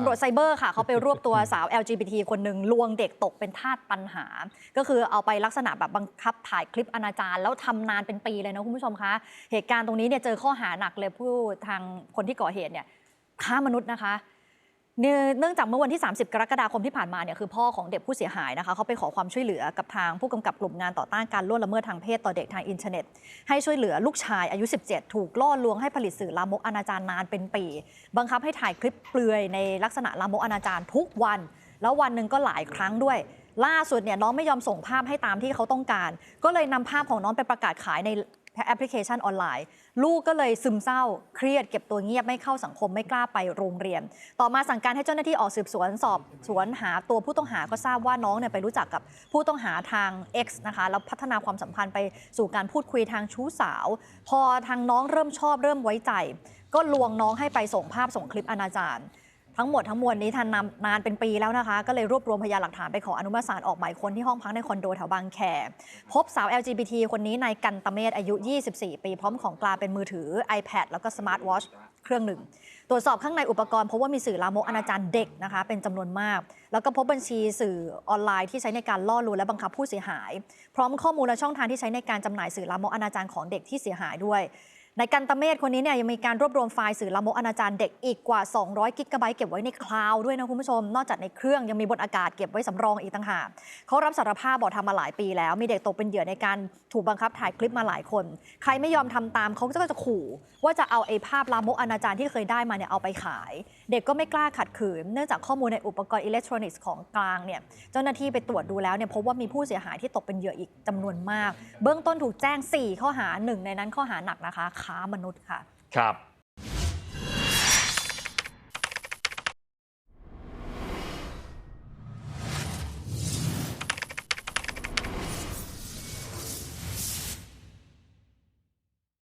ตำรวจไซเบอร์ค่ะเขาไปรวบตัวสาว LGBT คนหนึ่งลวงเด็กตกเป็นทาสปัญหา ก็คือเอาไปลักษณะแบบบังคับถ่ายคลิปอนาจารแล้วทำนานเป็นปีเลยนะคุณผู้ชมคะ เหตุการณ์ตรงนี้เนี่ยเจอข้อหาหนักเลยผู้ทางคนที่ก่อเหตุเนี่ยค้ามนุษย์นะคะ เนื่องจากเมื่อวันที่ 30 กรกฎาคมที่ผ่านมาเนี่ยคือพ่อของเด็กผู้เสียหายนะคะเขาไปขอความช่วยเหลือกับทางผู้กำกับกลุ่มงานต่อต้านการล่วงละเมิดทางเพศต่อเด็กทางอินเทอร์เน็ต ให้ช่วยเหลือลูกชายอายุ 17 ถูกล่อลวงให้ผลิตสื่อลามกอนาจารนานเป็นปี บังคับให้ถ่ายคลิปเปลือยในลักษณะลามกอนาจารทุกวัน แล้ววันหนึ่งก็หลายครั้งด้วย ล่าสุดเนี่ยน้องไม่ยอมส่งภาพให้ตามที่เขาต้องการ ก็เลยนำภาพของน้องไปประกาศขายใน แอปพลิเคชันออนไลน์ ลูกก็เลยซึมเศร้าเครียดเก็บตัวเงียบไม่เข้าสังคมไม่กล้าไปโรงเรียน ต่อมาสั่งการให้เจ้าหน้าที่ออกสืบสวนสอบสวนหาตัวผู้ต้องหาก็ทราบว่าน้องเนี่ยไปรู้จักกับผู้ต้องหาทาง X นะคะแล้วพัฒนาความสัมพันธ์ไปสู่การพูดคุยทางชู้สาว พอทางน้องเริ่มชอบเริ่มไว้ใจ ก็ลวงน้องให้ไปส่งภาพส่งคลิปอนาจาร ทั้งหมดทั้งมวลนี้ทันนำนานเป็นปีแล้วนะคะ ก็เลยรวบรวมพยานหลักฐานไปขออนุมัติศาลออกหมายค้นที่ห้องพักในคอนโดแถวบางแค พบสาว LGBT คนนี้ในายกันตะเมศอายุ 24 ปีพร้อมของกลางเป็นมือถือ iPad แล้วก็สมาร์ทวอชเครื่องหนึ่ง ตรวจสอบข้างในอุปกรณ์พบว่ามีสื่อลามกอนาจารเด็กนะคะ เป็นจำนวนมาก แล้วก็พบบัญชีสื่อออนไลน์ที่ใช้ในการล่อลวงและบังคับผู้เสียหาย พร้อมข้อมูลและช่องทางที่ใช้ในการจำหน่ายสื่อลามกอนาจารของเด็กที่เสียหายด้วย ในกันตะเมศคนนี้เนี่ยยังมีการรวบรวมไฟล์สื่อลามกอนาจารเด็กอีกกว่า 200 กิกะไบต์เก็บไว้ในคลาวด์ด้วยนะคุณผู้ชม นอกจากในเครื่องยังมีบนอากาศเก็บไว้สำรองอีกต่างหากเขารับสารภาพบอกทำมาหลายปีแล้ว มีเด็กตกเป็นเหยื่อในการถูกบังคับถ่ายคลิปมาหลายคน ใครไม่ยอมทำตามเขาก็จะขู่ ว่าจะเอาไอ้ภาพลามกอนาจารที่เคยได้มาเนี่ยเอาไปขาย เด็กก็ไม่กล้าขัดขืน เนื่องจากข้อมูลในอุปกรณ์อิเล็กทรอนิกส์ของกลางเนี่ยเจ้าหน้าที่ไปตรวจดูแล้วเนี่ยพบว่ามีผู้เสียหายที่ตกเป็นเหยื่ออีกจำนวนมาก เบื้องต้นถูกแจ้ง 4 ข้อหาหนึ่งในนั้นข้อหาหนักนะคะามนุษย์ค่ะ ครับ